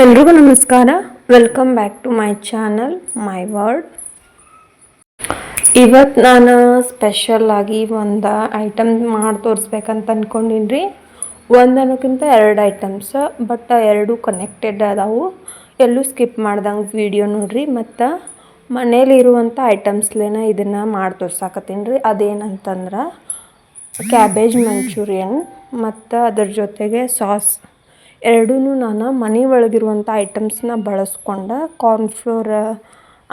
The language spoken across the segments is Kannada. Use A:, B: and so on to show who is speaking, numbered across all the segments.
A: ಎಲ್ರಿಗೂ ನಮಸ್ಕಾರ. Welcome back to my channel my word ಇವತ್ತು ನಾನು ಸ್ಪೆಷಲ್ ಆಗಿ ಒಂದು ಐಟಮ್ ಮಾಡಿ ತೋರಿಸ್ಬೇಕಂತ ಅಂದ್ಕೊಂಡಿನಿ ರೀ ಒಂದು ಅನ್ನೋಕ್ಕಿಂತ ಎರಡು ಐಟಮ್ಸ್ ಬಟ್ ಎರಡು ಕನೆಕ್ಟೆಡ್ ಅದಾವು. ಎಲ್ಲೂ ಸ್ಕಿಪ್ ಮಾಡ್ದಂಗೆ ವಿಡಿಯೋ ನೋಡಿರಿ, ಮತ್ತು ಮನೇಲಿರುವಂಥ ಐಟಮ್ಸ್ಲೇನ ಇದನ್ನು ಮಾಡಿ ತೋರ್ಸಾಕತ್ತೀನಿ. ರೀ ಅದೇನಂತಂದ್ರೆ ಕ್ಯಾಬೇಜ್ ಮಂಚೂರಿಯನ್ ಮತ್ತು ಅದ್ರ ಜೊತೆಗೆ ಸಾಸ್ ಎರಡೂ ನಾನು ಮನೆ ಒಳಗಿರುವಂಥ ಐಟಮ್ಸ್ನ ಬಳಸ್ಕೊಂಡು ಕಾರ್ನ್ಫ್ಲೋರ್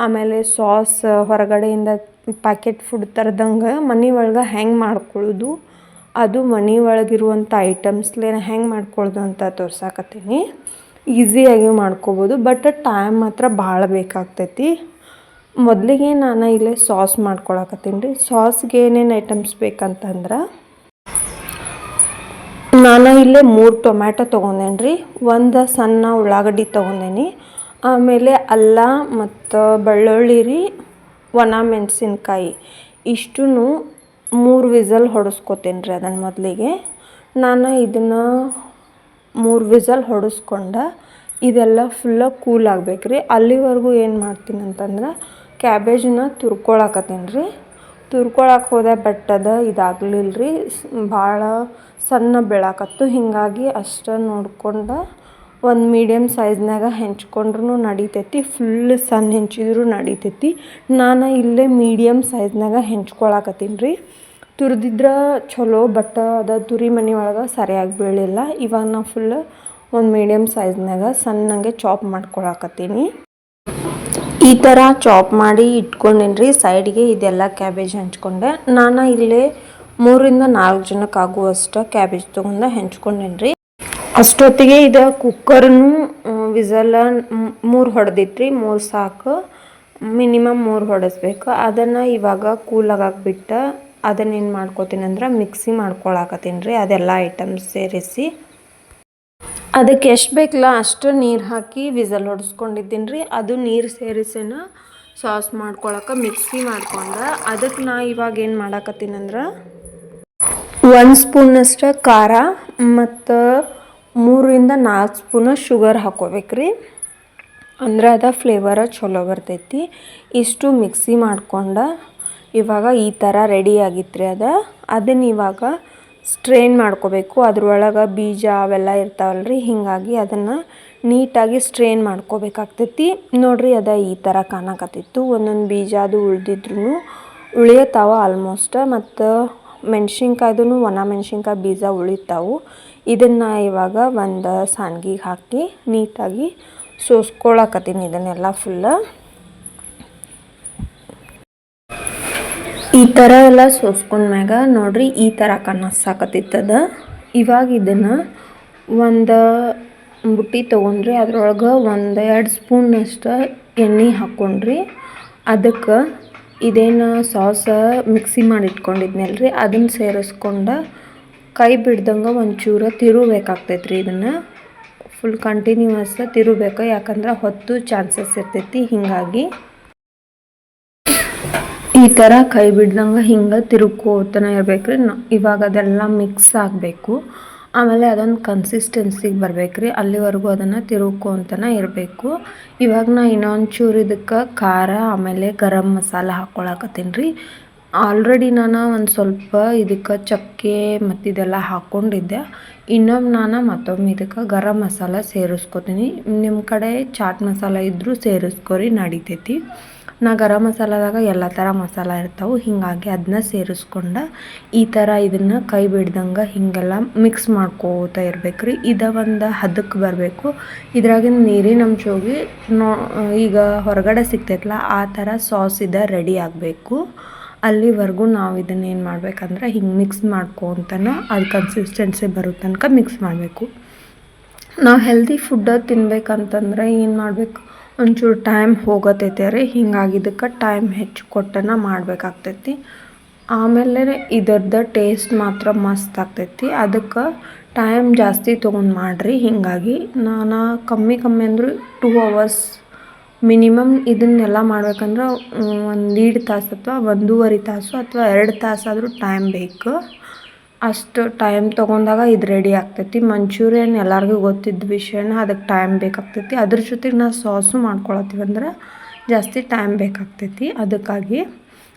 A: ಆಮೇಲೆ ಸಾಸ್ ಹೊರಗಡೆಯಿಂದ ಪ್ಯಾಕೆಟ್ ಫುಡ್ ತರ್ದಂಗೆ ಮನೆ ಒಳಗೆ ಹೆಂಗೆ ಮಾಡ್ಕೊಳ್ಳೋದು. ಅದು ಮನೆ ಒಳಗಿರುವಂಥ ಐಟಮ್ಸ್ಲೇ ಹೆಂಗೆ ಮಾಡ್ಕೊಳ್ಳೋದು ಅಂತ ತೋರ್ಸಾಕತ್ತೀನಿ. ಈಸಿಯಾಗಿ ಮಾಡ್ಕೋಬೋದು ಬಟ್ ಟೈಮ್ ಮಾತ್ರ ಭಾಳ ಬೇಕಾಗ್ತೈತಿ. ಮೊದಲಿಗೆ ನಾನು ಇಲ್ಲೇ ಸಾಸ್ ಮಾಡ್ಕೊಳಕತ್ತೀನಿ ರೀ. ಸಾಸ್ಗೆ ಏನೇನು ಐಟಮ್ಸ್ ಬೇಕಂತಂದ್ರೆ ನಾನು ಇಲ್ಲೇ ಮೂರು ಟೊಮ್ಯಾಟೊ ತೊಗೊಂಡೇನಿ ರೀ ಒಂದು ಸಣ್ಣ ಉಳ್ಳಾಗಡ್ಡಿ ತೊಗೊಂಡೇನಿ, ಆಮೇಲೆ ಅಲ್ಲ ಮತ್ತು ಬೆಳ್ಳುಳ್ಳಿ ರೀ, ಒಣ ಮೆಣಸಿನ್ಕಾಯಿ. ಇಷ್ಟೂ ಮೂರು ವಿಸಲ್ ಹೊಡೆಸ್ಕೊತೀನಿ ರೀ ಅದನ್ನು ಮೊದಲಿಗೆ. ನಾನು ಇದನ್ನು ಮೂರು ವಿಸಲ್ ಹೊಡೆಸ್ಕೊಂಡು ಇದೆಲ್ಲ ಫುಲ್ಲ ಕೂಲ್ ಆಗಬೇಕು ರೀ ಅಲ್ಲಿವರೆಗೂ ಏನು ಮಾಡ್ತೀನಿ ಅಂತಂದ್ರೆ ಕ್ಯಾಬೇಜನ್ನ ತುರ್ಕೊಳಕತ್ತೀನಿ ರೀ ತುರ್ಕೊಳಕ್ಕೆ ಹೋದೆ ಬಟ್ ಅದು ಇದಾಗಲಿಲ್ಲ ರೀ ಭಾಳ ಸಣ್ಣ ಬೆಳಕತ್ತು. ಹೀಗಾಗಿ ಅಷ್ಟು ನೋಡ್ಕೊಂಡು ಒಂದು ಮೀಡಿಯಮ್ ಸೈಜ್ನಾಗ ಹೆಂಚ್ಕೊಂಡ್ರೂ ನಡಿತೈತಿ. ಫುಲ್ ಸಣ್ಣ ಹೆಂಚಿದ್ರು ನಡಿತೈತಿ. ನಾನು ಇಲ್ಲೇ ಮೀಡಿಯಮ್ ಸೈಜ್ನಾಗ ಹೆಂಚ್ಕೊಳಕತ್ತೀನಿ ರೀ. ತುರಿದಿದ್ರೆ ಚಲೋ ಬಟ್ ಅದು ತುರಿ ಮನೆ ಒಳಗೆ ಸರಿಯಾಗಿ ಬೀಳಿಲ್ಲ. ಇವಾಗ ನಾ ಫುಲ್ ಒಂದು ಮೀಡಿಯಮ್ ಸೈಜ್ನಾಗ ಸಣ್ಣಗೆ ಚಾಪ್ ಮಾಡ್ಕೊಳಕತ್ತೀನಿ. ಈ ಥರ ಚಾಪ್ ಮಾಡಿ ಇಟ್ಕೊಂಡೇನಿ ರೀ ಸೈಡ್ಗೆ ಇದೆಲ್ಲ ಕ್ಯಾಬೇಜ್ ಹಂಚ್ಕೊಂಡೆ. ನಾನು ಇಲ್ಲೇ ಮೂರಿಂದ ನಾಲ್ಕು ಜನಕ್ಕೆ ಆಗುವಷ್ಟು ಕ್ಯಾಬೇಜ್ ತೊಗೊಂಡು ಹೆಂಚ್ಕೊಂಡೇನಿ ರೀ ಅಷ್ಟೊತ್ತಿಗೆ ಇದು ಕುಕ್ಕರ್ನು ವಿಸಲ ಮೂರು ಹೊಡೆದಿತ್ತು ರೀ ಮೂರು ಸಾಕು. ಮಿನಿಮಮ್ ಮೂರು ಹೊಡೆಸ್ಬೇಕು. ಅದನ್ನು ಇವಾಗ ಕೂಲಾಗಕ್ಕೆ ಬಿಟ್ಟು ಅದನ್ನೇನು ಮಾಡ್ಕೋತೀನಿ ಅಂದ್ರೆ ಮಿಕ್ಸಿ ಮಾಡ್ಕೊಳಕತ್ತೀನಿ ರೀ ಅದೆಲ್ಲ ಐಟಮ್ಸ್ ಸೇರಿಸಿ. ಅದಕ್ಕೆ ಎಷ್ಟು ಬೇಕಲ್ಲ ಅಷ್ಟು ನೀರು ಹಾಕಿ ವಿಸಲ್ ಹೊಡೆಸ್ಕೊಂಡಿದ್ದೀನಿ ರೀ ಅದು ನೀರು ಸೇರಿಸಿನ ಸಾಸ್ ಮಾಡ್ಕೊಳಕ್ಕೆ ಮಿಕ್ಸಿ ಮಾಡ್ಕೊಂಡು. ಅದಕ್ಕೆ ನಾ ಇವಾಗ ಏನು ಮಾಡಾಕತ್ತೀನಿ ಅಂದ್ರೆ ಒಂದು ಸ್ಪೂನಷ್ಟು ಖಾರ ಮತ್ತು ಮೂರರಿಂದ ನಾಲ್ಕು ಸ್ಪೂನ ಶುಗರ್ ಹಾಕೋಬೇಕು ರೀ ಅಂದ್ರೆ ಅದು ಫ್ಲೇವರ ಚಲೋ ಬರ್ತೈತಿ. ಇಷ್ಟು ಮಿಕ್ಸಿ ಮಾಡ್ಕೊಂಡು ಇವಾಗ ಈ ಥರ ರೆಡಿ ಆಗಿತ್ತು ರೀ ಅದು. ಅದನ್ನ ಇವಾಗ ಸ್ಟ್ರೈನ್ ಮಾಡ್ಕೋಬೇಕು. ಅದ್ರೊಳಗೆ ಬೀಜ ಅವೆಲ್ಲ ಇರ್ತಾವಲ್ಲ ರೀ ಹೀಗಾಗಿ ಅದನ್ನು ನೀಟಾಗಿ ಸ್ಟ್ರೈನ್ ಮಾಡ್ಕೋಬೇಕಾಗ್ತೈತಿ. ನೋಡಿರಿ ಅದ ಈ ಥರ ಕಾಣಕತ್ತಿತ್ತು ಒಂದೊಂದು ಬೀಜ ಅದು ಉಳ್ದಿದ್ರು ಉಳಿಯತ್ತಾವ ಆಲ್ಮೋಸ್ಟ್ ಮತ್ತು ಮೆಣ್ಸಿನ್ಕಾಯ್ದು ಒಣ ಮೆಣ್ಸಿನ್ಕಾಯಿ ಬೀಜ ಉಳಿತಾವು. ಇದನ್ನು ಇವಾಗ ಒಂದು ಸಾನ್ಗಿಗೆ ಹಾಕಿ ನೀಟಾಗಿ ಸೋಸ್ಕೊಳಕತ್ತೀನಿ ಇದನ್ನೆಲ್ಲ ಫುಲ್ಲ ಈ ಥರ ಎಲ್ಲ ಸೋಸ್ಕೊಂಡ್ಮ್ಯಾಗ ನೋಡ್ರಿ ಈ ಥರ ಕಾಣಿಸಾಕತ್ತಿತ್ತದ ಇವಾಗ ಇದನ್ನು ಒಂದು ಬುಟ್ಟಿ ತೊಗೊಂಡ್ರಿ, ಅದ್ರೊಳಗೆ ಒಂದು ಎರಡು ಸ್ಪೂನಷ್ಟು ಎಣ್ಣೆ ಹಾಕ್ಕೊಂಡ್ರಿ ಅದಕ್ಕೆ ಇದೇನು ಸಾಸ ಮಿಕ್ಸಿ ಮಾಡಿ ಇಟ್ಕೊಂಡಿದ್ನಲ್ಲ ರೀ ಅದನ್ನು ಸೇರಿಸ್ಕೊಂಡು ಕೈ ಬಿಡ್ದಂಗೆ ಒಂಚೂರು ತಿರುಬೇಕಾಗ್ತೈತೆ ರೀ ಇದನ್ನು. ಫುಲ್ ಕಂಟಿನ್ಯೂಸ್ ತಿರುಬೇಕು ಯಾಕಂದ್ರೆ ಹೊತ್ತು ಚಾನ್ಸಸ್ ಇರ್ತೈತಿ ಹೀಗಾಗಿ. ಈ ಥರ ಕೈ ಬಿಡ್ದಂಗೆ ಹಿಂಗೆ ತಿರುಕೋತನ ಇರ್ಬೇಕು ರೀ ಇವಾಗ ಅದೆಲ್ಲ ಮಿಕ್ಸ್ ಆಗಬೇಕು. ಆಮೇಲೆ ಅದೊಂದು ಕನ್ಸಿಸ್ಟೆನ್ಸಿಗೆ ಬರ್ಬೇಕು ರೀ ಅಲ್ಲಿವರೆಗೂ ಅದನ್ನು ತಿರುಕೋತನ ಇರಬೇಕು. ಇವಾಗ ನಾ ಇನ್ನೊಂದು ಚೂರು ಇದಕ್ಕೆ ಖಾರ, ಆಮೇಲೆ ಗರಂ ಮಸಾಲ ಹಾಕ್ಕೊಳಕತ್ತೀನಿ ರೀ. ಆಲ್ರೆಡಿ ನಾನು ಒಂದು ಸ್ವಲ್ಪ ಇದಕ್ಕೆ ಚಕ್ಕೆ ಮತ್ತು ಇದೆಲ್ಲ ಹಾಕ್ಕೊಂಡಿದ್ದೆ ಇನ್ನೊಮ್ಮೆ ನಾನು ಮತ್ತೊಮ್ಮೆ ಇದಕ್ಕೆ ಗರಂ ಮಸಾಲ ಸೇರಿಸ್ಕೊತೀನಿ. ನಿಮ್ಮ ಕಡೆ ಚಾಟ್ ಮಸಾಲ ಇದ್ದರೂ ಸೇರಿಸ್ಕೊರಿ, ನಡಿತೈತಿ. ನಾ ಗರಂ ಮಸಾಲದಾಗ ಎಲ್ಲ ಥರ ಮಸಾಲ ಇರ್ತಾವೆ, ಹೀಗಾಗಿ ಅದನ್ನ ಸೇರಿಸ್ಕೊಂಡು ಈ ಥರ ಇದನ್ನು ಕೈ ಬಿಡ್ದಂಗೆ ಹೀಗೆಲ್ಲ ಮಿಕ್ಸ್ ಮಾಡ್ಕೋತಾ ಇರ್ಬೇಕು ರೀ ಇದು ಒಂದು ಹದಕ್ಕೆ ಬರಬೇಕು. ಇದ್ರಾಗಿನ ನೀರಿನ ಅಂಶ ಹೋಗಿ ನೋ, ಈಗ ಹೊರಗಡೆ ಸಿಗ್ತೈತಲ್ಲ ಆ ಥರ ಸಾಸ್ ಇದು ರೆಡಿ ಆಗಬೇಕು. ಅಲ್ಲಿವರೆಗೂ ನಾವು ಇದನ್ನು ಏನು ಮಾಡ್ಬೇಕಂದ್ರೆ ಹಿಂಗೆ ಮಿಕ್ಸ್ ಮಾಡ್ಕೊತನ ಅದು ಕನ್ಸಿಸ್ಟೆನ್ಸಿ ಬರೋ ತನಕ ಮಿಕ್ಸ್ ಮಾಡಬೇಕು. ನಾವು ಹೆಲ್ದಿ ಫುಡ್ಡ ತಿನ್ಬೇಕಂತಂದ್ರೆ ಏನು ಮಾಡಬೇಕು? ಒಂಚೂರು ಟೈಮ್ ಹೋಗತೈತೆ ರೀ. ಹಿಂಗಾಗಿದ್ದಕ್ಕೆ ಟೈಮ್ ಹೆಚ್ಚು ಕೊಟ್ಟನ ಮಾಡಬೇಕಾಗ್ತೈತಿ. ಆಮೇಲೆ ಇದರ್ದ ಟೇಸ್ಟ್ ಮಾತ್ರ ಮಸ್ತ್ ಆಗ್ತೈತಿ. ಅದಕ್ಕೆ ಟೈಮ್ ಜಾಸ್ತಿ ತೊಗೊಂಡು ಮಾಡಿರಿ. ಹೀಗಾಗಿ ನಾನು ಕಮ್ಮಿ ಕಮ್ಮಿ ಅಂದ್ರೆ ಟೂ ಅವರ್ಸ್ ಮಿನಿಮಮ್ ಇದನ್ನೆಲ್ಲ ಮಾಡ್ಬೇಕಂದ್ರೆ ಒಂದು ಎರಡು ತಾಸು ಅಥವಾ ಒಂದೂವರೆ ತಾಸು ಅಥವಾ ಎರಡು ತಾಸಾದರೂ ಟೈಮ್ ಬೇಕು. ಅಷ್ಟು ಟೈಮ್ ತೊಗೊಂಡಾಗ ಇದು ರೆಡಿ ಆಗ್ತೈತಿ. ಮಂಚೂರಿಯನ್ ಎಲ್ಲರಿಗೂ ಗೊತ್ತಿದ್ದ ವಿಷಯನ ಅದಕ್ಕೆ ಟೈಮ್ ಬೇಕಾಗ್ತೈತಿ. ಅದ್ರ ಜೊತೆಗೆ ನಾವು ಸಾಸು ಮಾಡ್ಕೊಳತ್ತೀವಿ ಅಂದ್ರೆ ಜಾಸ್ತಿ ಟೈಮ್ ಬೇಕಾಗ್ತೈತಿ. ಅದಕ್ಕಾಗಿ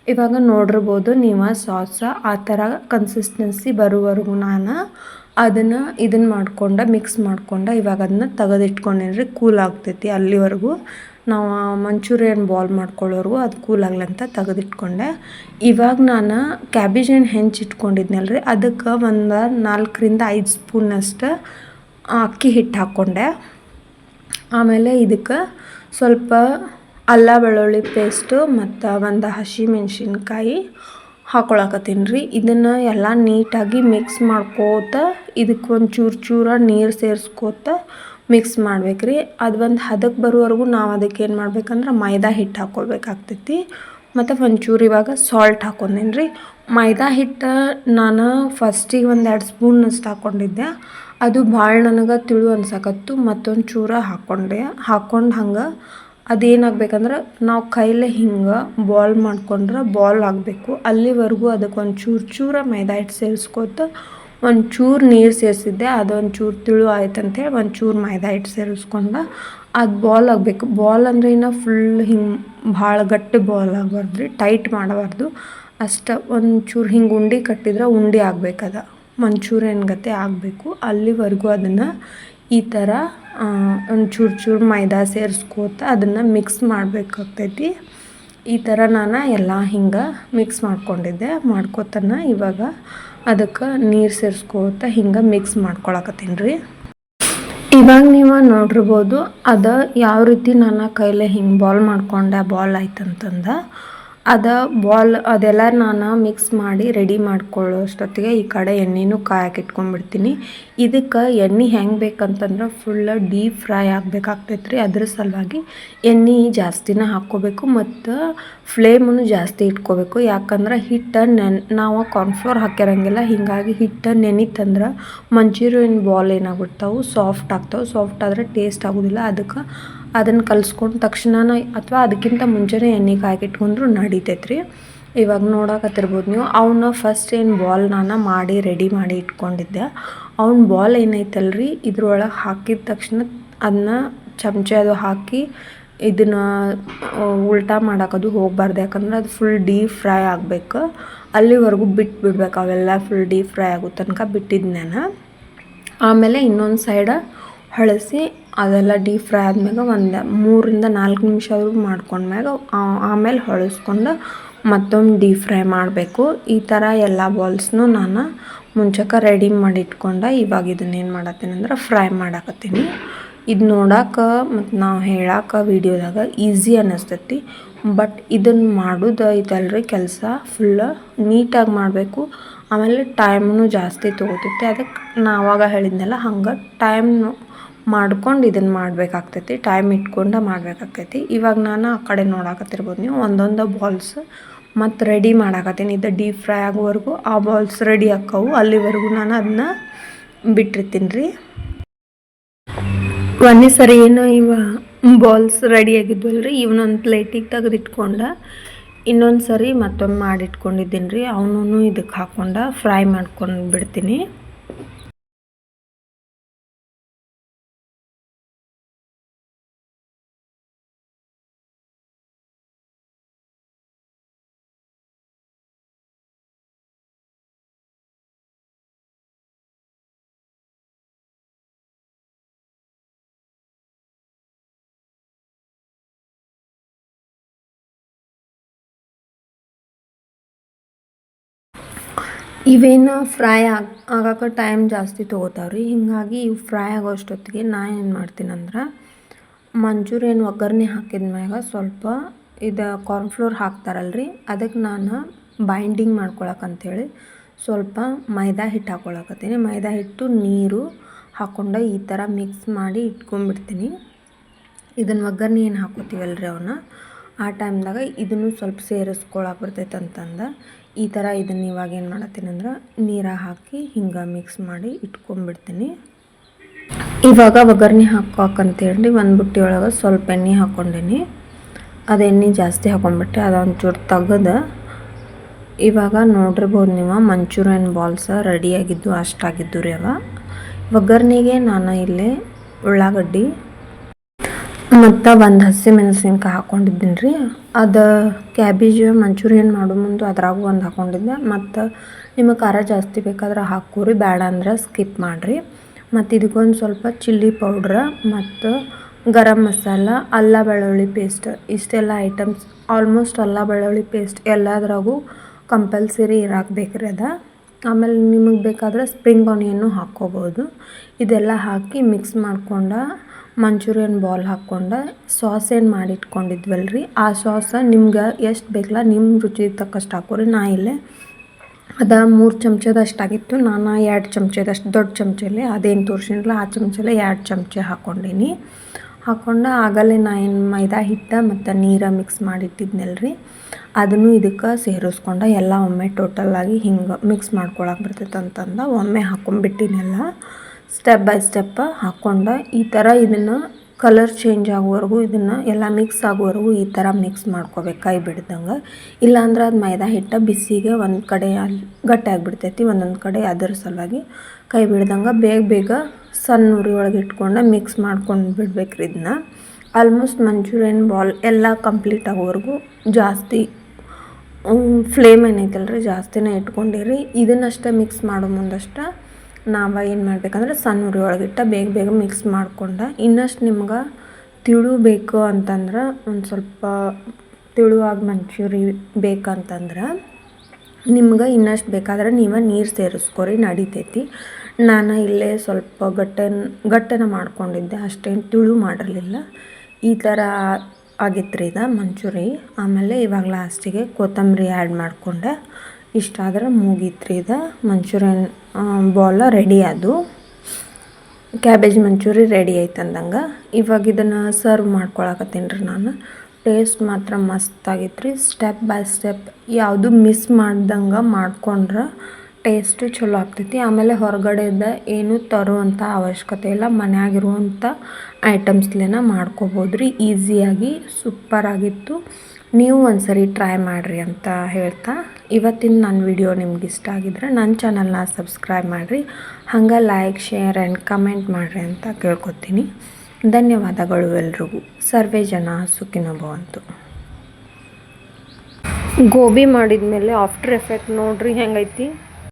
A: ಇವಾಗ ನೋಡಿರ್ಬೋದು ನೀವು ಸಾಸ ಆ ಥರ ಕನ್ಸಿಸ್ಟೆನ್ಸಿ ಬರೋವರೆಗೂ ನಾನು ಅದನ್ನು ಇದನ್ನು ಮಾಡ್ಕೊಂಡು ಮಿಕ್ಸ್ ಮಾಡ್ಕೊಂಡು ಇವಾಗ ಅದನ್ನ ತೆಗೆದಿಟ್ಕೊಂಡೇನ್ರಿ ಕೂಲ್ ಆಗ್ತೈತಿ ಅಲ್ಲಿವರೆಗೂ. ನಾವು ಮಂಚೂರಿಯನ್ ಬಾಲ್ ಮಾಡ್ಕೊಳ್ಳೋರು ಅದು ಕೂಲ್ ಅಂತ ತೆಗೆದಿಟ್ಕೊಂಡೆ. ಇವಾಗ ನಾನು ಕ್ಯಾಬೇಜ್ ಹಣ್ಣು ಹೆಂಚಿಟ್ಕೊಂಡಿದ್ನಲ್ಲ ರೀ ಅದಕ್ಕೆ ಒಂದು ನಾಲ್ಕರಿಂದ ಐದು ಸ್ಪೂನಷ್ಟು ಅಕ್ಕಿ ಹಿಟ್ಟು ಹಾಕ್ಕೊಂಡೆ ಆಮೇಲೆ ಇದಕ್ಕೆ ಸ್ವಲ್ಪ ಅಲ್ಲ ಬೆಳ್ಳುಳ್ಳಿ ಪೇಸ್ಟು ಮತ್ತು ಒಂದು ಹಸಿ ಮೆಣಸಿನ್ಕಾಯಿ ಹಾಕೊಳಕತ್ತೀನಿ ರೀ ಇದನ್ನು ಎಲ್ಲ ನೀಟಾಗಿ ಮಿಕ್ಸ್ ಮಾಡ್ಕೋತ ಇದಕ್ಕೆ ಒಂದು ಚೂರು ಚೂರ ನೀರು ಸೇರಿಸ್ಕೋತ ಮಿಕ್ಸ್ ಮಾಡ್ಬೇಕು ರೀ ಅದು ಒಂದು ಹದಕ್ಕೆ ಬರೋವರೆಗೂ ನಾವು ಅದಕ್ಕೆ ಏನು ಮಾಡ್ಬೇಕಂದ್ರೆ ಮೈದಾ ಹಿಟ್ಟು ಹಾಕ್ಕೊಳ್ಬೇಕಾಗ್ತೈತಿ ಮತ್ತು ಒಂಚೂರು ಇವಾಗ ಸಾಲ್ಟ್ ಹಾಕ್ಕೊಂಡೇನಿ ರೀ ಮೈದಾ ಹಿಟ್ಟು ನಾನು ಫಸ್ಟಿಗೆ ಒಂದು ಎರಡು ಸ್ಪೂನಷ್ಟು ಹಾಕ್ಕೊಂಡಿದ್ದೆ ಅದು ಭಾಳ ನನಗೆ ತಿಳು ಅನ್ಸಕತ್ತು ಮತ್ತೊಂದು ಚೂರ ಹಾಕ್ಕೊಂಡೆ ಹಾಕ್ಕೊಂಡು ಹಂಗೆ ಅದೇನಾಗಬೇಕಂದ್ರೆ ನಾವು ಕೈಲೇ ಹಿಂಗೆ ಬಾಲ್ ಮಾಡ್ಕೊಂಡ್ರೆ ಬಾಲ್ ಆಗಬೇಕು. ಅಲ್ಲಿವರೆಗೂ ಅದಕ್ಕೆ ಒಂದು ಚೂರು ಚೂರ ಮೈದಾ ಹಿಟ್ಟು ಸೇರಿಸ್ಕೋತ ಒಂಚೂರು ನೀರು ಸೇರಿಸಿದ್ದೆ ಅದೊಂದು ಚೂರು ತಿಳು ಆಯ್ತಂತೇಳಿ ಒಂಚೂರು ಮೈದಾ ಹಿಟ್ಟು ಸೇರಿಸ್ಕೊಂಡು ಅದು ಬಾಲ್ ಆಗಬೇಕು. ಬಾಲ್ ಅಂದ್ರೆ ಇನ್ನು ಫುಲ್ ಹಿಂಗೆ ಭಾಳ ಗಟ್ಟಿ ಬಾಲ್ ಆಗಬಾರ್ದು ರೀ ಟೈಟ್ ಮಾಡಬಾರ್ದು. ಅಷ್ಟು ಒಂಚೂರು ಹಿಂಗೆ ಉಂಡೆ ಕಟ್ಟಿದ್ರೆ ಉಂಡೆ ಆಗ್ಬೇಕದ ಮಂಚೂರಿಯನ್ ಗತೆ ಆಗಬೇಕು. ಅಲ್ಲಿವರೆಗೂ ಅದನ್ನು ಈ ಥರ ಒಂದು ಚೂರು ಚೂರು ಮೈದಾ ಸೇರಿಸ್ಕೋತ ಅದನ್ನು ಮಿಕ್ಸ್ ಮಾಡಬೇಕಾಗ್ತೈತಿ. ಈ ಥರ ನಾನು ಎಲ್ಲ ಹಿಂಗೆ ಮಿಕ್ಸ್ ಮಾಡ್ಕೊಂಡಿದ್ದೆ. ಮಾಡ್ಕೋತನ ಇವಾಗ ಅದಕ್ಕೆ ನೀರು ಸೇರಿಸ್ಕೋತ ಹಿಂಗೆ ಮಿಕ್ಸ್ ಮಾಡ್ಕೊಳಕತ್ತೀನಿ ರೀ. ಇವಾಗ ನೀವು ನೋಡಿರ್ಬೋದು ಅದು ಯಾವ ರೀತಿ ನನ್ನ ಕೈಲೇ ಹಿಂಗೆ ಬಾಲ್ ಮಾಡ್ಕೊಂಡೆ ಬಾಲ್ ಆಯ್ತಂತಂದು. ಅದ ಬಾಲ್ ಅದೆಲ್ಲ ನಾನು ಮಿಕ್ಸ್ ಮಾಡಿ ರೆಡಿ ಮಾಡ್ಕೊಳ್ಳೋ ಅಷ್ಟೊತ್ತಿಗೆ ಈ ಕಡೆ ಎಣ್ಣೆನೂ ಕಾಯಕ್ಕೆ ಇಟ್ಕೊಂಡ್ಬಿಡ್ತೀನಿ. ಇದಕ್ಕೆ ಎಣ್ಣೆ ಹೆಂಗೆ ಬೇಕಂತಂದ್ರೆ ಫುಲ್ ಡೀಪ್ ಫ್ರೈ ಆಗಬೇಕಾಗ್ತೈತೆ ರೀ ಅದ್ರ ಸಲುವಾಗಿ ಎಣ್ಣೆ ಜಾಸ್ತಿನ ಹಾಕ್ಕೋಬೇಕು ಮತ್ತು ಫ್ಲೇಮನ್ನು ಜಾಸ್ತಿ ಇಟ್ಕೋಬೇಕು. ಯಾಕಂದ್ರೆ ಹಿಟ್ಟು ನೆನ್, ನಾವು ಕಾರ್ನ್ಫ್ಲೋರ್ ಹಾಕಿರಂಗಿಲ್ಲ ಹೀಗಾಗಿ ಹಿಟ್ಟು ನೆನಿತಂದ್ರೆ ಮಂಚೂರಿಯನ್ ಬಾಲ್ ಏನಾಗ್ಬಿಡ್ತಾವೆ ಸಾಫ್ಟ್ ಆಗ್ತಾವೆ. ಸಾಫ್ಟ್ ಆದರೆ ಟೇಸ್ಟ್ ಆಗೋದಿಲ್ಲ. ಅದಕ್ಕೆ ಅದನ್ನು ಕಲ್ಸ್ಕೊಂಡ ತಕ್ಷಣನೇ ಅಥವಾ ಅದಕ್ಕಿಂತ ಮುಂಚೆನೇ ಎಣ್ಣೆ ಕಾಯ್ಕಿಟ್ಕೊಂಡ್ರು ನಡಿತೈತೆ ರೀ ಇವಾಗ ನೋಡಕತ್ತಿರ್ಬೋದು ನೀವು ಅವನ್ನ ಫಸ್ಟ್ ಏನು ಬಾಲ್ ನಾನು ಮಾಡಿ ರೆಡಿ ಮಾಡಿ ಇಟ್ಕೊಂಡಿದ್ದೆ. ಅವ್ನ ಬಾಲ್ ಏನೈತಲ್ರಿ, ಇದ್ರೊಳಗೆ ಹಾಕಿದ ತಕ್ಷಣ ಅದನ್ನ ಚಮಚ ಅದು ಹಾಕಿ ಇದನ್ನು ಉಲ್ಟಾ ಮಾಡೋಕ್ಕದು ಹೋಗ್ಬಾರ್ದು. ಯಾಕಂದ್ರೆ ಅದು ಫುಲ್ ಡೀಪ್ ಫ್ರೈ ಆಗಬೇಕು. ಅಲ್ಲಿವರೆಗೂ ಬಿಟ್ಟು ಬಿಡ್ಬೇಕು, ಅವೆಲ್ಲ ಫುಲ್ ಡೀಪ್ ಫ್ರೈ ಆಗೋ ತನಕ ಬಿಟ್ಟಿದ್ದೆ ನಾನು ಆಮೇಲೆ ಇನ್ನೊಂದು ಸೈಡ ಹಳಸಿ ಅದೆಲ್ಲ ಡೀಪ್ ಫ್ರೈ ಆದ್ಮ್ಯಾಗ ಒಂದು ಮೂರಿಂದ ನಾಲ್ಕು ನಿಮಿಷ ಮಾಡ್ಕೊಂಡ ಮಾಡ್ಕೊಂಡ್ಮ್ಯಾಗ ಆಮೇಲೆ ಹೊಳಸ್ಕೊಂಡು ಮತ್ತೊಮ್ಮೆ ಡೀಪ್ ಫ್ರೈ ಮಾಡಬೇಕು. ಈ ಥರ ಎಲ್ಲ ಬಾಲ್ಸ್ನು ನಾನು ಮುಂಚೆಕ ರೆಡಿ ಮಾಡಿ ಇವಾಗ ಇದನ್ನ ಏನು ಮಾಡತ್ತೀನಿ ಅಂದ್ರೆ ಫ್ರೈ ಮಾಡಾಕತ್ತೀನಿ. ಇದು ನೋಡಕ್ಕೆ ಮತ್ತು ನಾವು ಹೇಳಕ್ಕೆ ವೀಡಿಯೋದಾಗ ಈಸಿ ಅನ್ನಿಸ್ತೈತಿ ಬಟ್ ಇದನ್ನು ಮಾಡೋದು ಐತಲ್ರಿ ಕೆಲಸ ಫುಲ್ಲ ನೀಟಾಗಿ ಮಾಡಬೇಕು. ಆಮೇಲೆ ಟೈಮ್ನು ಜಾಸ್ತಿ ತೊಗೋತೈತಿ. ಅದಕ್ಕೆ ನಾ ಆವಾಗ ಹೇಳಿದ್ನಲ್ಲ ಹಂಗೆ ಟೈಮ್ ಮಾಡ್ಕೊಂಡು ಇದನ್ನು ಮಾಡಬೇಕಾಗ್ತೈತಿ ಟೈಮ್ ಇಟ್ಕೊಂಡು ಮಾಡಬೇಕಾಗ್ತೈತಿ. ಇವಾಗ ನಾನು ಆ ಕಡೆ ನೋಡಾಕತ್ತಿರ್ಬೋದು ನೀವು, ಒಂದೊಂದು ಬಾಲ್ಸ್ ಮತ್ತು ರೆಡಿ ಮಾಡಾಕತ್ತೀನಿ. ಇದು ಡೀಪ್ ಫ್ರೈ ಆಗೋವರೆಗೂ ಆ ಬಾಲ್ಸ್ ರೆಡಿ ಆಕ್ಕವು ಅಲ್ಲಿವರೆಗೂ ನಾನು ಅದನ್ನ ಬಿಟ್ಟಿರ್ತೀನಿ ರೀ ಒಂದೇ ಸರಿ ಏನೋ ಇವ ಬಾಲ್ಸ್ ರೆಡಿ ಆಗಿದ್ವಲ್ಲ ರೀ ಇವನೊಂದು ಪ್ಲೇಟಿಗೆ ತೆಗೆದಿಟ್ಕೊಂಡು, ಇನ್ನೊಂದು ಸರಿ ಮತ್ತೊಮ್ಮೆ ಮಾಡಿಟ್ಕೊಂಡಿದ್ದೀನಿ ರೀ ಅವನು ಇದಕ್ಕೆ ಹಾಕ್ಕೊಂಡು ಫ್ರೈ ಮಾಡ್ಕೊಂಡು ಬಿಡ್ತೀನಿ. ಇವೇನು ಫ್ರೈ ಆಗ ಆಗಕ್ಕೆ ಟೈಮ್ ಜಾಸ್ತಿ ತೊಗೋತಾವ್ರಿ. ಹೀಗಾಗಿ ಇವು ಫ್ರೈ ಆಗೋ ಅಷ್ಟೊತ್ತಿಗೆ ನಾ ಏನು ಮಾಡ್ತೀನಂದ್ರೆ ಮಂಚೂರಿಯನ್ ಒಗ್ಗರಣೆ ಹಾಕಿದ ಮ್ಯಾಗ ಸ್ವಲ್ಪ ಇದು ಕಾರ್ನ್ಫ್ಲೋರ್ ಹಾಕ್ತಾರಲ್ರಿ ಅದಕ್ಕೆ ನಾನು ಬೈಂಡಿಂಗ್ ಮಾಡ್ಕೊಳಕ್ಕಂಥೇಳಿ ಸ್ವಲ್ಪ ಮೈದಾ ಹಿಟ್ಟು ಹಾಕ್ಕೊಳಕತ್ತೀನಿ ಮೈದಾ ಹಿಟ್ಟು, ನೀರು ಹಾಕ್ಕೊಂಡು ಈ ಥರ ಮಿಕ್ಸ್ ಮಾಡಿ ಇಟ್ಕೊಂಡ್ಬಿಡ್ತೀನಿ. ಇದನ್ನು ಒಗ್ಗರಣೆ ಏನು ಹಾಕೋತೀವಲ್ರಿ ಅವನ್ನ ಆ ಟೈಮ್ದಾಗ ಇದನ್ನು ಸ್ವಲ್ಪ ಸೇರಿಸ್ಕೊಳಕ್ಕೆ ಬರ್ತೈತೆ ಅಂತಂದು ಈ ಥರ ಇದನ್ನು ಇವಾಗ ಏನು ಮಾಡತ್ತೀನಿ ಅಂದ್ರೆ ನೀರ ಹಾಕಿ ಹಿಂಗೆ ಮಿಕ್ಸ್ ಮಾಡಿ ಇಟ್ಕೊಂಡ್ಬಿಡ್ತೀನಿ. ಇವಾಗ ಒಗ್ಗರಣೆ ಹಾಕೋಕಂತೇಳಿ ಒಂದು ಬುಟ್ಟಿ ಒಳಗೆ ಸ್ವಲ್ಪ ಎಣ್ಣೆ ಹಾಕ್ಕೊಂಡೀನಿ ಅದು ಎಣ್ಣೆ ಜಾಸ್ತಿ ಹಾಕೊಂಡ್ಬಿಟ್ಟೆ, ಅದು ಒಂಚೂರು ತೆಗೆದು. ಇವಾಗ ನೋಡಿರ್ಬೋದು ನೀವು ಮಂಚೂರಿಯನ್ ಬಾಲ್ಸ ರೆಡಿಯಾಗಿದ್ದು ಅಷ್ಟಾಗಿದ್ದು ರೀ ಅವ. ಒಗ್ಗರಣೆಗೆ ನಾನು ಇಲ್ಲಿ ಉಳ್ಳಾಗಡ್ಡಿ ಮತ್ತು ಒಂದು ಹಸಿ ಮೆಣಸಿನ್ಕಾಯಿ ಹಾಕ್ಕೊಂಡಿದ್ದೀನಿ ರೀ ಅದು ಕ್ಯಾಬೇಜ್ ಮಂಚೂರಿಯನ್ ಮಾಡೋ ಮುಂದೆ ಅದ್ರಾಗೂ ಒಂದು ಹಾಕ್ಕೊಂಡಿದ್ದೆ ಮತ್ತು ನಿಮಗೆ ಖಾರ ಜಾಸ್ತಿ ಬೇಕಾದ್ರೆ ಹಾಕೋರಿ ಬೇಡ ಅಂದ್ರೆ ಸ್ಕಿಪ್ ಮಾಡಿರಿ. ಮತ್ತು ಇದಕ್ಕೊಂದು ಸ್ವಲ್ಪ ಚಿಲ್ಲಿ ಪೌಡ್ರ ಮತ್ತು ಗರಂ ಮಸಾಲ, ಅಲ್ಲ ಬೆಳ್ಳುಳ್ಳಿ ಪೇಸ್ಟ್ ಇಷ್ಟೆಲ್ಲ ಐಟಮ್ಸ್ ಆಲ್ಮೋಸ್ಟ್ ಅಲ್ಲ ಬೆಳ್ಳುಳ್ಳಿ ಪೇಸ್ಟ್ ಎಲ್ಲದ್ರಾಗೂ ಕಂಪಲ್ಸರಿ ಇರಾಕ್ಬೇಕ್ರಿ ಅದ. ಆಮೇಲೆ ನಿಮಗೆ ಬೇಕಾದ್ರೆ ಸ್ಪ್ರಿಂಗ್ ಆನಿಯನ್ನು ಹಾಕ್ಕೋಬೋದು. ಇದೆಲ್ಲ ಹಾಕಿ ಮಿಕ್ಸ್ ಮಾಡ್ಕೊಂಡು ಮಂಚೂರಿಯನ್ ಬಾಲ್ ಹಾಕ್ಕೊಂಡು ಸಾಸ್ ಏನು ಮಾಡಿಟ್ಕೊಂಡಿದ್ವಲ್ಲ ರೀ ಆ ಸಾಸ ನಿಮ್ಗೆ ಎಷ್ಟು ಬೇಕಲ್ಲ ನಿಮ್ಮ ರುಚಿಗೆ ತಕ್ಕಷ್ಟು ಹಾಕೋರಿ, ನಾ ಇಲ್ಲೇ. ಅದು ಮೂರು ಚಮಚದಷ್ಟಾಗಿತ್ತು ನಾನು ಎರಡು ಚಮಚದಷ್ಟು, ದೊಡ್ಡ ಚಮಚಲ್ಲಿ ಅದೇನು ತೋರಿಸಿರಲ್ಲ ಆ ಚಮಚಲ್ಲೇ ಎರಡು ಚಮಚ ಹಾಕ್ಕೊಂಡೀನಿ ಹಾಕ್ಕೊಂಡು ಆಗಲೇ ನಾ ಏನು ಮೈದಾ ಹಿಟ್ಟು ಮತ್ತು ನೀರು ಮಿಕ್ಸ್ ಮಾಡಿಟ್ಟಿದ್ನಲ್ಲ ರೀ ಅದನ್ನು ಇದಕ್ಕೆ ಸೇರಿಸ್ಕೊಂಡು ಎಲ್ಲ ಒಮ್ಮೆ ಟೋಟಲಾಗಿ ಹಿಂಗೆ ಮಿಕ್ಸ್ ಮಾಡ್ಕೊಳಕ್ಕೆ ಬರ್ತೈತೆ ಅಂತಂದು ಒಮ್ಮೆ ಹಾಕ್ಕೊಂಬಿಟ್ಟಿನೆಲ್ಲ ಸ್ಟೆಪ್ ಬೈ ಸ್ಟೆಪ್ ಹಾಕ್ಕೊಂಡು ಈ ಥರ ಇದನ್ನು ಕಲರ್ ಚೇಂಜ್ ಆಗೋವರೆಗೂ ಇದನ್ನು ಎಲ್ಲ ಮಿಕ್ಸ್ ಆಗೋವರೆಗೂ ಈ ಥರ ಮಿಕ್ಸ್ ಮಾಡ್ಕೋಬೇಕು ಕೈ ಬಿಡ್ದಂಗೆ. ಇಲ್ಲಾಂದ್ರೆ ಅದು ಮೈದಾ ಹಿಟ್ಟು ಬಿಸಿಗೆ ಒಂದು ಕಡೆ ಅಲ್ಲಿ ಗಟ್ಟಿ ಆಗಿಬಿಡ್ತೈತಿ, ಒಂದೊಂದು ಕಡೆ ಅದರ ಸಲುವಾಗಿ ಕೈ ಬಿಡ್ದಂಗೆ ಬೇಗ ಬೇಗ ಸಣ್ಣ ಉರಿ ಒಳಗೆ ಇಟ್ಕೊಂಡು ಮಿಕ್ಸ್ ಮಾಡ್ಕೊಂಡು ಬಿಡ್ಬೇಕ್ರಿ ಇದನ್ನ ಆಲ್ಮೋಸ್ಟ್ ಮಂಚೂರಿಯನ್ ಬಾಲ್ ಎಲ್ಲ ಕಂಪ್ಲೀಟ್ ಆಗೋವರೆಗೂ ಜಾಸ್ತಿ ಫ್ಲೇಮ್ ಏನೈತಲ್ಲ ರೀ ಜಾಸ್ತಿನೇ ಇಟ್ಕೊಂಡಿರಿ. ಇದನ್ನಷ್ಟೇ ಮಿಕ್ಸ್ ಮಾಡೋ ಮುಂದಷ್ಟೇ ನಾವು ಏನು ಮಾಡಬೇಕಂದ್ರೆ ಸಣ್ಣ ಉರಿ ಒಳಗಿಟ್ಟ ಬೇಗ ಬೇಗ ಮಿಕ್ಸ್ ಮಾಡ್ಕೊಂಡು ಇನ್ನಷ್ಟು ನಿಮ್ಗೆ ತಿಳು ಬೇಕು ಅಂತಂದ್ರೆ ಒಂದು ಸ್ವಲ್ಪ ತಿಳುವಾಗ ಮಂಚೂರಿ ಬೇಕಂತಂದ್ರೆ ನಿಮ್ಗೆ ಇನ್ನಷ್ಟು ಬೇಕಾದ್ರೆ ನೀವು ನೀರು ಸೇರಿಸ್ಕೊರಿ ನಡಿತೈತಿ. ನಾನು ಇಲ್ಲೇ ಸ್ವಲ್ಪ ಗಟ್ಟೆನ ಗಟ್ಟೆನ ಮಾಡ್ಕೊಂಡಿದ್ದೆ, ಅಷ್ಟೇನು ತಿಳು ಮಾಡಿರಲಿಲ್ಲ. ಈ ಥರ ಆಗಿತ್ತು ರೀ ಇದು ಮಂಚೂರಿ. ಆಮೇಲೆ ಇವಾಗ ಲಾಸ್ಟಿಗೆ ಕೊತ್ತಂಬರಿ ಆ್ಯಡ್ ಮಾಡಿಕೊಂಡೆ. ಇಷ್ಟಾದ್ರೆ ಮುಗೀತ್ರಿ ಇದು ಮಂಚೂರಿಯನ್ ಬಾಲ ರೆಡಿ ಅದು. ಕ್ಯಾಬೇಜ್ ಮಂಚೂರಿ ರೆಡಿ ಆಯ್ತು ಅಂದಂಗೆ. ಇವಾಗ ಇದನ್ನು ಸರ್ವ್ ಮಾಡ್ಕೊಳಕತ್ತೀನಿ ರೀ ನಾನು. ಟೇಸ್ಟ್ ಮಾತ್ರ ಮಸ್ತಾಗಿತ್ತು ರೀ ಸ್ಟೆಪ್ ಬೈ ಸ್ಟೆಪ್ ಯಾವುದು ಮಿಸ್ ಮಾಡ್ದಂಗೆ ಮಾಡ್ಕೊಂಡ್ರೆ ಟೇಸ್ಟು ಚಲೋ ಆಗ್ತೈತಿ. ಆಮೇಲೆ ಹೊರಗಡೆಯಿಂದ ಏನೂ ತರುವಂಥ ಅವಶ್ಯಕತೆ ಇಲ್ಲ. ಮನೆಯಾಗಿರುವಂಥ ಐಟಮ್ಸ್ಲೇನ ಮಾಡ್ಕೋಬೋದು ರೀ ಈಸಿಯಾಗಿ ಸೂಪರಾಗಿತ್ತು ನೀವು ಒಂದ್ಸರಿ ಟ್ರೈ ಮಾಡಿರಿ ಅಂತ ಹೇಳ್ತಾ ಇವತ್ತಿನ ನನ್ನ ವಿಡಿಯೋ ನಿಮ್ಗೆ ಇಷ್ಟ ಆಗಿದ್ರೆ ನನ್ನ ಚಾನಲ್ನ ಸಬ್ಸ್ಕ್ರೈಬ್ ಮಾಡಿರಿ. ಹಂಗೆ ಲೈಕ್, ಶೇರ್ ಆ್ಯಂಡ್ ಕಮೆಂಟ್ ಮಾಡಿರಿ ಅಂತ ಕೇಳ್ಕೊತೀನಿ. ಧನ್ಯವಾದಗಳು ಎಲ್ರಿಗೂ. ಸರ್ವೇ ಜನ ಸುಖಿನ ಭವಂತು. ಗೋಬಿ ಮಾಡಿದ್ಮೇಲೆ ಆಫ್ಟರ್ ಎಫೆಕ್ಟ್ ನೋಡ್ರಿ ಹೆಂಗೈತಿ.